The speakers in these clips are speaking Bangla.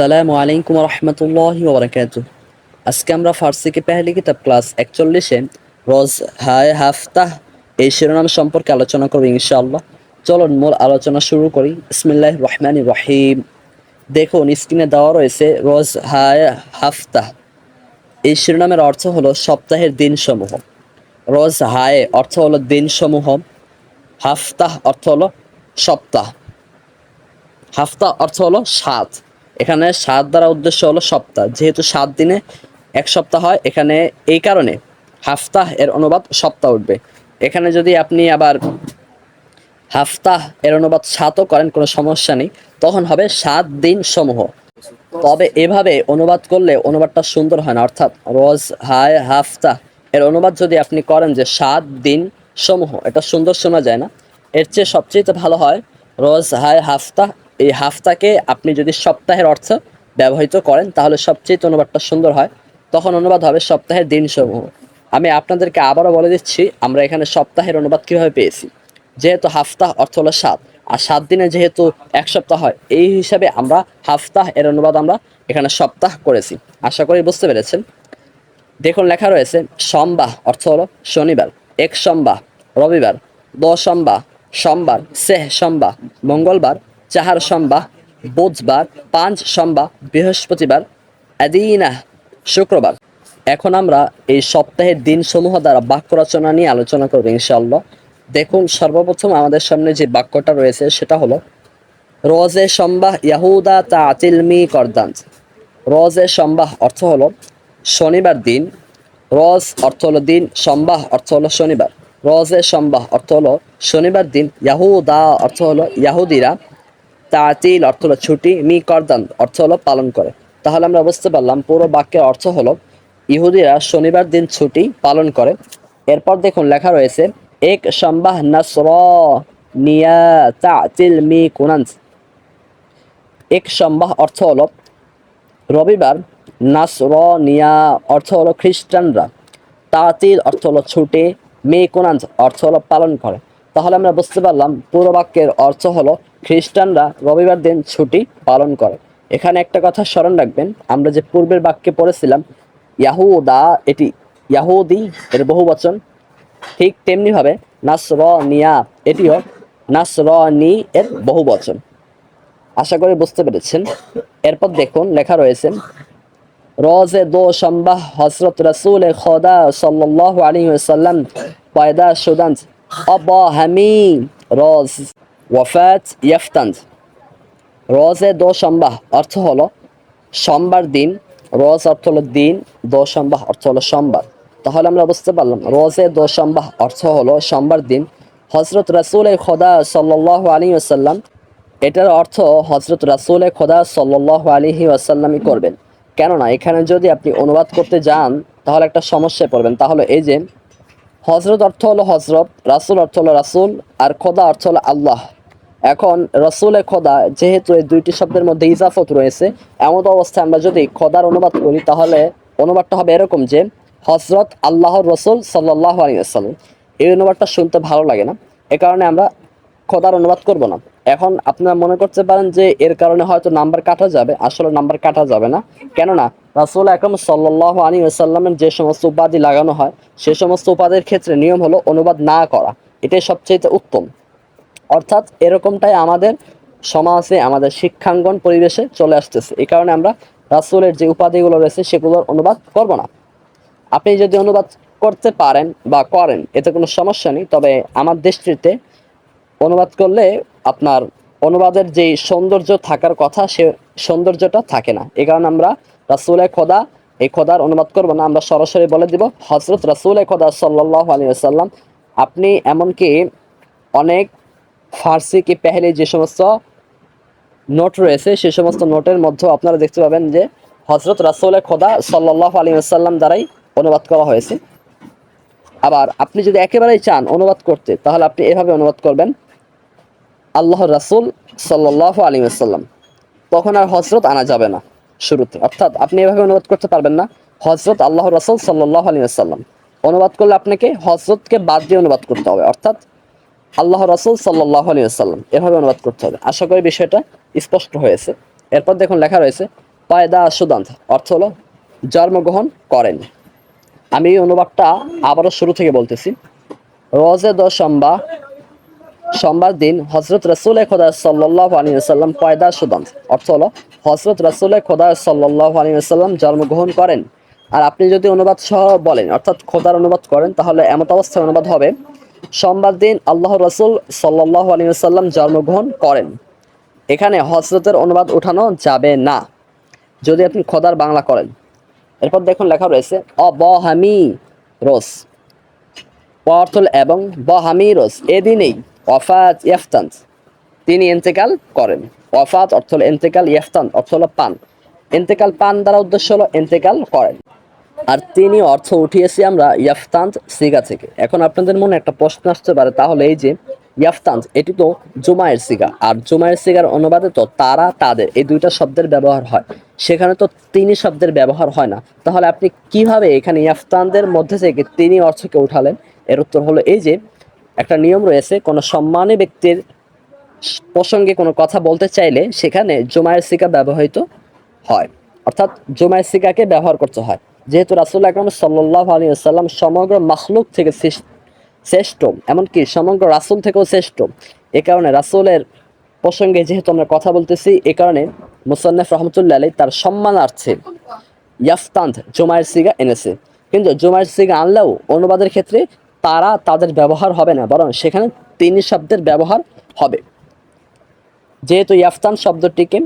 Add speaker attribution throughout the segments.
Speaker 1: আসসালামু আলাইকুম রহমতুল্লাহ ওবরাকাত আজকে আমরা ফার্সি কি পেহলি কিতাব ক্লাস একচল্লিশে রোজ হায় হাফতাহ এই শিরোনাম সম্পর্কে আলোচনা করব ইনশাআল্লাহ। চলুন মূল আলোচনা শুরু করি। ইসমিল্লাহ রহমান রহিম। দেখুন, স্ক্রিনে দেওয়া রয়েছে রোজ হায় হাফতাহ। এই শিরোনামের অর্থ হলো সপ্তাহের দিনসমূহ। রোজ হায় অর্থ হলো দিনসমূহ। হাফতাহ অর্থ হলো সপ্তাহ। হাফতা অর্থ হলো সাত। এখানে সাত দ্বারা উদ্দেশ্য হলো সপ্তাহ। যেহেতু সাত দিনে এক সপ্তাহ হয়, এখানে এই কারণে হাফতাহ এর অনুবাদ সপ্তাহ উঠবে। এখানে যদি আপনি আবার হাফতাহ এর অনুবাদ সাতও করেন, কোনো সমস্যা নেই, তখন হবে সাত দিন সমূহ। তবে এভাবে অনুবাদ করলে অনুবাদটা সুন্দর হয় না, অর্থাৎ রোজ, হায়, হাফতাহ এর অনুবাদ যদি আপনি করেন যে সাত দিন সমূহ, এটা সুন্দর শোনা যায় না। এর চেয়ে সবচেয়ে ভালো হয় রোজ, হায়, হাফতাহ এই হাফতাকে আপনি যদি সপ্তাহের অর্থ ব্যবহৃত করেন, তাহলে সবচেয়ে অনুবাদটা সুন্দর হয়। তখন অনুবাদ হবে সপ্তাহের দিনসমূহ। আমি আপনাদেরকে আবারও বলে দিচ্ছি, আমরা এখানে সপ্তাহের অনুবাদ কীভাবে পেয়েছি। যেহেতু হাফতাহ অর্থ হলো সাত, আর সাত দিনে যেহেতু এক সপ্তাহ হয়, এই হিসাবে আমরা হাফতাহ এর অনুবাদ আমরা এখানে সপ্তাহ করেছি। আশা করি বুঝতে পেরেছেন? দেখুন, লেখা রয়েছে, সোমবাহ অর্থ হলো শনিবার, এক সোমবাহ রবিবার দ সোমবাহ সোমবার সেহ সোমবাহ, মঙ্গলবার চাহার সোমবাহ বুধবার, পাঁচ সোমবাহ বৃহস্পতিবার আদিনাহ শুক্রবার। এখন আমরা এই সপ্তাহের দিনসমূহ দ্বারা বাক্য রচনা নিয়ে আলোচনা করব ইনশাআল্লাহ। দেখুন, সর্বপ্রথম আমাদের সামনে যে বাক্যটা রয়েছে, সেটা হলো, রোজে সম্বাহ ইয়াহুদা তা আতিলমি করদান। রোজে সম্বাহ অর্থ হলো, শনিবার দিন, রজ অর্থ হলো দিন, সম্বাহ অর্থ হলো শনিবার। রোজে সম্বাহ অর্থ হলো, শনিবার দিন, ইয়াহুদা অর্থ হলো, ইয়াহুদিরা তাতিল অর্থ হলো ছুটি মি করদান অর্থ হলো পালন করে। তাহলে আমরা বুঝতে পারলাম পুরো বাক্যের অর্থ হলো ইহুদিরা শনিবার দিন ছুটি পালন করে। এরপর দেখুন লেখা রয়েছে, এক সম্বাহ নাসর নিয়া তাতিল মি কুনান্স এক সম্বাহ অর্থ হলো রবিবার, নাসর নিয়া অর্থ হলো খ্রিস্টানরা। তাতিল অর্থ হলো ছুটি মে কোনান্স অর্থ হলো পালন করে। তাহলে আমরা বুঝতে পারলাম পুরো বাক্যের অর্থ হলো খ্রিস্টানরা রবিবার দিন ছুটি পালন করে। এখানে একটা কথা স্মরণ রাখবেন, আমরা যে পূর্বের বাক্যে পড়েছিলাম, ইয়াহুদা এটি ইয়াহুদি এর বহু বচন। ঠিক তেমনিভাবে নাসর নিয়া এটিও নাসর নি এর বহু বচন। আশা করি বুঝতে পেরেছেন। এরপর দেখুন, লেখা রয়েছে, রোজে দো সম্বাহ হজরত রসুল খোদা সাল্লাহ আলী সাল্লাম পয়দা সুদান অব হামি রোজ ওয়াফাত ইয়ফতান্দ। রোজে দো সম্বাহ অর্থ হলো সোমবার দিন। রোজ অর্থ হলো দিন, দো সম্বাহ অর্থ হলো সোমবার তাহলে আমরা বুঝতে পারলাম, রোজে দো সম্বাহ অর্থ হলো সোমবার দিন। হজরত রসুল খোদা সাল্লাহ আলী আসাল্লাম এটার অর্থ হজরত রাসুল খোদা সাল্লাহ আলিহি আসাল্লামই করবেন। কেননা, এখানে যদি আপনি অনুবাদ করতে যান, তাহলে একটা সমস্যায় পড়বেন। তাহলে এই যে হজরত অর্থ হলো হজরত রাসুল অর্থ হলো রাসুল, আর খোদা অর্থ হলো আল্লাহ। এখন রসুলে খোদা, যেহেতু এই দুইটি শব্দের মধ্যে ইজাফত রয়েছে এমন অবস্থায় আমরা যদি খোদার অনুবাদ করি, তাহলে অনুবাদটা হবে এরকম যে হজরত আল্লাহর রসুল সাল্লাহ আলিয়াল্লাম এই অনুবাদটা শুনতে ভালো লাগে না। এ কারণে আমরা খোদার অনুবাদ করব না। এখন আপনারা মনে করতে পারেন যে, এর কারণে হয়তো নাম্বার কাটা যাবে, আসলে নাম্বার কাটা যাবে না। কেননা, রাসুল আকরম সাল্লাহ আলী আসাল্লামের যে সমস্ত উপাধি লাগানো হয়, সে সমস্ত উপাধির ক্ষেত্রে নিয়ম হলো অনুবাদ না করা। এটাই সবচেয়ে উত্তম। অর্থাৎ এরকমটাই আমাদের সমাজে, আমাদের শিক্ষাঙ্গন পরিবেশে চলে আসতেছে। এই কারণে আমরা রাসুলের যে উপাধিগুলো রয়েছে সেগুলোর অনুবাদ করব না। আপনি যদি অনুবাদ করতে পারেন বা করেন, এতে কোনো সমস্যা নেই, তবে আমার দৃষ্টিতে অনুবাদ করলে আপনার অনুবাদের যে সৌন্দর্য থাকার কথা, সে সৌন্দর্যটা থাকে না। এই কারণে আমরা রাসুল খোদা, এই খোদার অনুবাদ করব না। আমরা সরাসরি বলে দিব হজরত রাসুল খোদা সাল্লাহ আলী আসাল্লাম আপনি এমনকি অনেক ফার্সি কি পেহলে যে সমস্ত নোট রয়েছে, সে সমস্ত নোটের মধ্যে আপনারা দেখতে পাবেন যে হজরত রাসুল খোদা সাল্লাহ আলী আসাল্লাম দ্বারাই অনুবাদ করা হয়েছে। আবার আপনি যদি একেবারেই চান অনুবাদ করতে, তাহলে আপনি এভাবে অনুবাদ করবেন আল্লাহ রাসুল সাল্লাহ আলী আসাল্লাম তখন আর হজরত আনা যাবে না শুরুতে। অর্থাৎ আপনি এভাবে অনুবাদ করতে পারবেন না হজরত আল্লাহ রাসুল সাল্লাহ আলী আসাল্লাম অনুবাদ করলে আপনাকে হজরতকে বাদ দিয়ে অনুবাদ করতে হবে। অর্থাৎ আল্লাহ রাসুল সাল্লাহ আলী আসাল্লাম এভাবে অনুবাদ করতে হবে। আশা করি বিষয়টা স্পষ্ট হয়েছে। এরপর দেখুন লেখা রয়েছে, পয়দা সুদান্ত, অর্থ হলো জন্মগ্রহণ করেন আমি এই অনুবাদটা আবারও শুরু থেকে বলতেছি। রোজে দ সোমবার সোমবার দিন হজরত রসুল খোদা সাল্লাহ আলী সাল্লাম পয়দা সুদান্ত, অর্থ হলো হজরত রসুল খোদা সাল্লাহ আলী সাল্লাম জন্মগ্রহণ করেন আর আপনি যদি অনুবাদ সহ বলেন, অর্থাৎ খোদার অনুবাদ করেন, তাহলে এমত অবস্থায় অনুবাদ হবে সোমবার দিন আল্লাহ রসুল সাল্লাহ আলী সাল্লাম জন্মগ্রহণ করেন। এখানে হজরতের অনুবাদ উঠানো যাবে না, যদি আপনি খোদার বাংলা করেন। এরপর দেখুন লেখা রয়েছে, অবহামি রোস অর্থল এবং বহামি রোস এদিনেই ওয়াফাত ইয়াফতান্ত তিনি ইন্তেকাল করেন। অফাত অর্থ হলো ইন্তেকাল, ইয়াফতান অর্থ হল পান। ইন্তেকাল পান দ্বারা উদ্দেশ্য হলো ইন্তেকাল করেন। আর তিনি অর্থ উঠিয়েছি আমরা ইয়াফতান্ত সিগা থেকে। এখন আপনাদের মনে একটা প্রশ্ন আসতে পারে, তাহলে এই যে ইয়াফতান্ত এটি তো জুমায়ের সিগা, আর জুমায়ের সিগার অনুবাদে তো তারা তাদের, এই দুইটা শব্দের ব্যবহার হয়। সেখানে তো তিনি শব্দের ব্যবহার হয় না। তাহলে আপনি কীভাবে এখানে ইয়াফতানদের মধ্যে থেকে তিনি অর্থকে উঠালেন? এর উত্তর হলো এই যে একটা নিয়ম রয়েছে, কোনো সম্মানী ব্যক্তির প্রসঙ্গে কোনো কথা বলতে চাইলে সেখানে জুমায়ের সিকা ব্যবহৃত হয়। অর্থাৎ জুমায়ের সিকাকে ব্যবহার করতে হয়। যেহেতু রাসুল আকরম সাল্লাহ আলী আসাল্লাম সমগ্র মাখলুক থেকে শ্রেষ- শ্রেষ্ঠ, এমনকি সমগ্র রাসুল থেকেও শ্রেষ্ঠ। এ কারণে রাসুলের প্রসঙ্গে যেহেতু আমরা কথা বলতেছি, এ কারণে মুসান্নফ রহমতুল্লাহ আলী তার সম্মানার্থে ইয়াফতান্ত জুমায়ের সিগা এনেছে। কিন্তু জুমায়ের সিগা আনলেও অনুবাদের ক্ষেত্রে তারা তাদের ব্যবহার হবে না, বরং সেখানে তিনি শব্দের ব্যবহার হবে। যেহেতু ইয়াফতান শব্দটিকে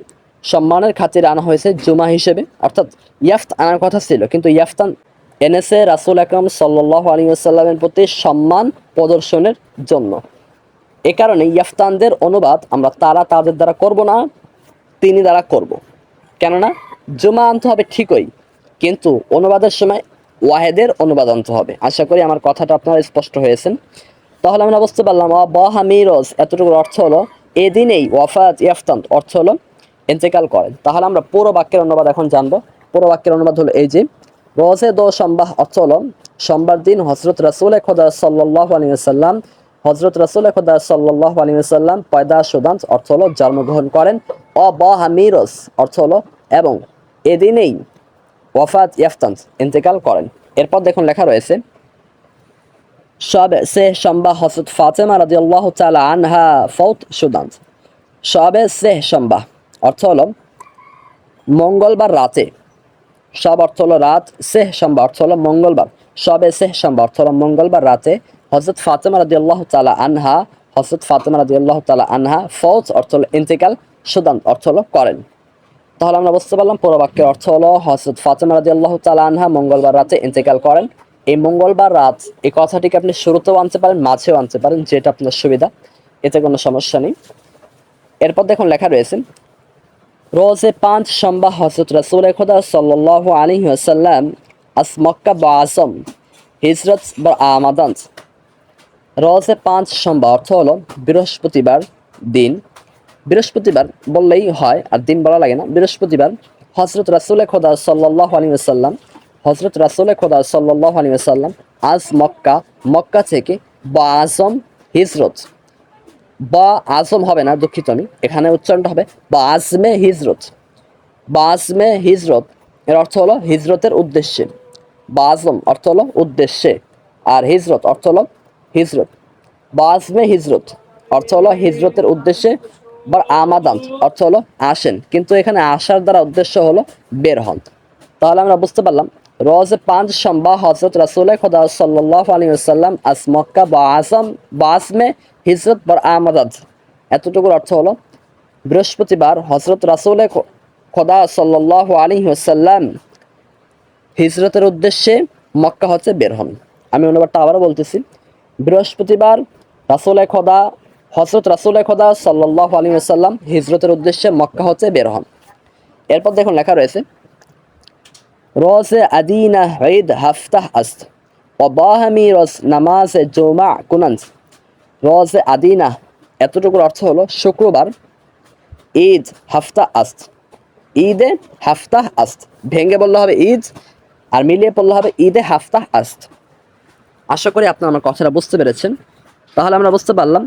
Speaker 1: সম্মানের খাতিরে আনা হয়েছে জুমা হিসেবে। অর্থাৎ ইয়াফত আনার কথা ছিল, কিন্তু ইয়াফতান এনেছে রাসুল আকরম সাল্লাহ আলী আসাল্লামের প্রতি সম্মান প্রদর্শনের জন্য। এ কারণে ইয়াফতানদের অনুবাদ আমরা তারা তাদের দ্বারা করব না, তিনি দ্বারা করব। কেননা জুমা আনতে হবে ঠিকই, কিন্তু অনুবাদের সময় ওয়াহেদের অনুবাদ আনতে হবে। আশা করি আমার কথাটা আপনারা স্পষ্ট হয়েছেন। তাহলে আমরা বুঝতে পারলাম বাহামিরজ এতটুকুর অর্থ হলো, এদিনেই ওয়াফাত ইয়াফতান্ত অর্থ হলো ইন্তেকাল করেন তাহলে আমরা পুরো বাক্যের অনুবাদ এখন জানব। পুরো বাক্যের অনুবাদ হলো এই যে, রোজে দো সম্বাহ হলো সোমবার দিন হজরত রাসুল খোদা সাল্লাহ আলী সাল্লাম হজরত রাসুল খোদা সাল্লাহ আলী সাল্লাম পয়দা সুদান্ত অর্থ হলো জন্মগ্রহণ করেন। অবহামিরস অর্থ হলো এবং এদিনেই ওয়াফাত ইয়াফতান্ত ইন্তেকাল করেন। এরপর দেখুন লেখা রয়েছে, সব সে সম্বা হজরত ফাতেমা রাজি আল্লাহ তালা আনহা, ফৌত সুদান্ত সবে সে সম্বা অর্থ হলো মঙ্গলবার রাতে, সব অর্থ হলো রাত, সেহ সম্বা অর্থ হলো মঙ্গলবার। সবে সেহ সম্বা অর্থ হলো মঙ্গলবার রাতে হজরত ফাতেমা রাদি আল্লাহ তালা আনহা হজরত ফাতেমা রাদি আল্লাহ তালা আনহা, ফৌজ অর্থ হলো ইন্তেকাল, সুদান অর্থ হলো করেন। তাহলে আমরা বুঝতে পারলাম পুরো বাক্যের অর্থ হলো হজরত ফাতেমা রাদি আল্লাহ তালা আনহা মঙ্গলবার রাতে ইন্তেকাল করেন। এই মঙ্গলবার রাত, এই কথাটিকে আপনি শুরুতেও আনতে পারেন, মাঝেও আনতে পারেন, যেটা আপনার সুবিধা, এতে কোনো সমস্যা নেই। এরপর দেখুন লেখা রয়েছে রোজে পাঁচ সম্বা হজরত রসুল খোদা সাল্লাহ আলী ওসাল্লাম আস মক্কা বা আসম, হিজরত বা আমাদান। রোজে পাঁচ সম্বা অর্থ হলো বৃহস্পতিবার দিন। বৃহস্পতিবার বললেই হয় আর দিন বলা লাগে না। বৃহস্পতিবার হজরত রাসুল খোদা সাল্লাহ আলী ওসাল্লাম হজরত রাসুল খোদা সাল্লাহ আলী ওসাল্লাম আজ মক্কা মক্কা থেকে বা আজম হিজরত। বা আজম হবে না, দুঃখিত আমি। এখানে উচ্চারণটা হবে বা আজমে হিজরত। বা আজমে হিজরত, এর অর্থ হলো হিজরতের উদ্দেশ্যে। বা আজম অর্থ হলো উদ্দেশ্যে, আর হিজরত অর্থ হলো হিজরত। বা আজমে হিজরত, অর্থ হলো হিজরতের উদ্দেশ্যে বা আমাদান্ত অর্থ হলো আসেন। কিন্তু এখানে আসার দ্বারা উদ্দেশ্য হলো বের হন। তাহলে আমরা বুঝতে পারলাম রোজ পাঁচ সম্বা হজরত রাসুল খোদা সাল্লাহ আলী সাল্লাম আস মক্কা বা আজম, বা আসমে হিজরত বর আমাদাদ। এতটুকুর অর্থ হলো, বৃহস্পতিবার হজরত রাসুল খোদা সাল্লাহ আলী সাল্লাম হিজরতের উদ্দেশ্যে মক্কা হচ্ছে বের হন। আমি অনুবাদটা আবারও বলতেছি, বৃহস্পতিবার রাসুল খোদা, হজরত রাসুল খোদা সাল্লাহ আলী সাল্লাম হিজরতের উদ্দেশ্যে মক্কা হচ্ছে বের হন। এরপর দেখুন লেখা রয়েছে রোজ আদিনা ঈদ হাফতাহ আস্ত। অবাহামি রোজ নামাজ জোমা কুনান্স রোজ আদিনা, এতটুকুর অর্থ হলো শুক্রবার ঈদ হাফতা আস্ত। ঈদে হাফতাহ আস্ত। ভেঙে বললে হবে ঈদ, আর মিলিয়ে পড়লে হবে ঈদে হাফতাহ আস্ত। আশা করি আপনারা আমার কথাটা বুঝতে পেরেছেন। তাহলে আমরা বুঝতে পারলাম,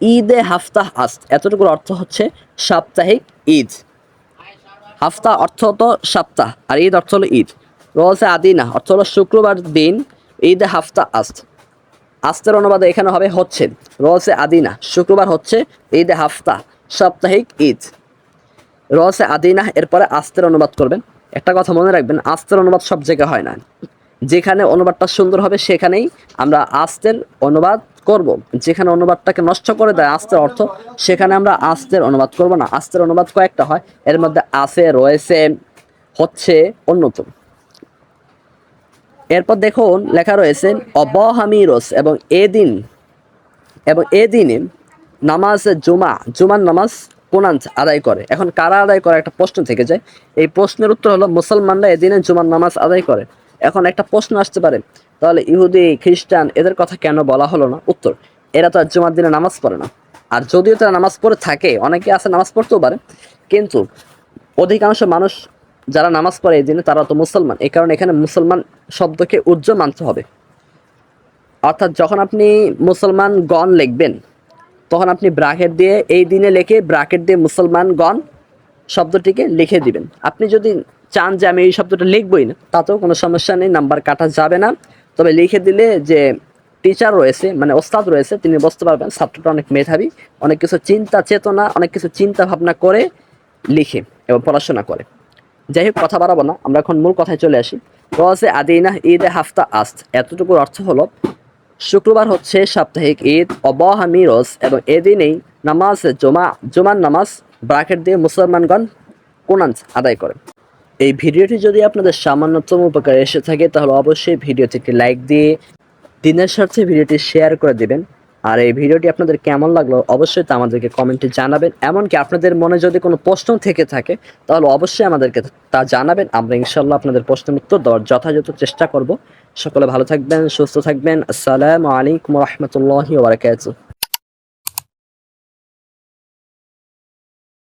Speaker 1: ঈদে হাফতাহ আস্ত। এতটুকুর অর্থ হচ্ছে সাপ্তাহিক ঈদ। হাফতা অর্থ হতো সপ্তাহ আর ঈদ অর্থ হলো ঈদ। রোজে আদিনা অর্থ হলো শুক্রবার দিন, ঈদে হাফতা আস্ত। আস্তের অনুবাদ এখানে হবে হচ্ছে রোজে আদিনা, শুক্রবার হচ্ছে ঈদে হাফতা, সাপ্তাহিক ঈদ। রসে আদিনা, এরপরে আস্তের অনুবাদ করবেন। একটা কথা মনে রাখবেন, আস্তের অনুবাদ সব জায়গায় হয় না। যেখানে অনুবাদটা সুন্দর হবে সেখানেই আমরা আস্তের অনুবাদ করব। যেখানে অনুবাদটাকে নষ্ট করে দেয় আস্তের অর্থ, সেখানে আমরা আস্তের অনুবাদ করব না। আস্তের অনুবাদ কয়েকটা হয়। এর মধ্যে আছে, রয়েছে, হচ্ছে, অন্যতম। এরপর দেখুন, লেখা রয়েছে, অবহামিরস এবং এদিন, এবং এদিনে নামাজ জুমা, জুমার নামাজ কোনান আদায় করে। এখন কারা আদায় করে? একটা প্রশ্ন থেকে যায়। এই প্রশ্নের উত্তর হলো, মুসলমানরা এদিনে জুমার নামাজ আদায় করে। এখন একটা প্রশ্ন আসতে পারে তাহলে ইহুদি, খ্রিস্টান এদের কথা কেন বলা হলো না? উত্তর, এরা তো আর জুমার দিনে নামাজ পড়ে না। আর যদিও তারা নামাজ পড়ে থাকে, অনেকে আছে নামাজ পড়তেও পারে, কিন্তু অধিকাংশ মানুষ যারা নামাজ পড়ে এই দিনে তারা তো মুসলমান। এই কারণে এখানে মুসলমান শব্দকে উজ্জ্বল মানতে হবে। অর্থাৎ যখন আপনি মুসলমান গণ লিখবেন, তখন আপনি ব্রাকেট দিয়ে এই দিনে লিখে ব্রাকেট দিয়ে মুসলমান গণ শব্দটিকে লিখে দিবেন। আপনি যদি চান যে আমি এই শব্দটা লিখবই না, তাতেও কোনো সমস্যা নেই, নাম্বার কাটা যাবে না। তবে লিখে দিলে যে টিচার রয়েছে মানে ওস্তাদ রয়েছে, তিনি বুঝতে পারবেন ছাত্রটা অনেক মেধাবী, অনেক কিছু চিন্তা, চেতনা, অনেক কিছু চিন্তা ভাবনা করে লিখে এবং পড়াশোনা করে। যাই হোক, কথা বাড়াবো না, আমরা এখন মূল কথায় চলে আসি। রসে আদিনা ঈদে হাফতা আস্ত। এতটুকুর অর্থ হলো, শুক্রবার হচ্ছে সাপ্তাহিক ঈদ, অবহা মিরস এবং এদিনেই নামাজ, জমা, জুমার নামাজ, ব্রাকেট দিয়ে মুসলমানগণ কোনান আদায় করে। এই ভিডিওটি যদি আপনাদের সামান্যতম উপকার এসে থাকে, তাহলে অবশ্যই ভিডিওতে একটি লাইক দিয়ে দিনের স্বার্থে ভিডিওটি শেয়ার করে দেবেন। আর এই ভিডিওটি আপনাদের কেমন লাগল অবশ্যই তা আমাদেরকে কমেন্টে জানাবেন। এমনকি আপনাদের মনে যদি কোনো প্রশ্ন থেকে থাকে, তাহলে অবশ্যই আমাদেরকে তা জানাবেন। আমরা ইনশাল্লাহ আপনাদের প্রশ্নের উত্তর দেওয়ার যথাযথ চেষ্টা করব। সকলে ভালো থাকবেন, সুস্থ থাকবেন। আসসালামু আলাইকুম রহমতুল্লাহি ওবরাকাতুহ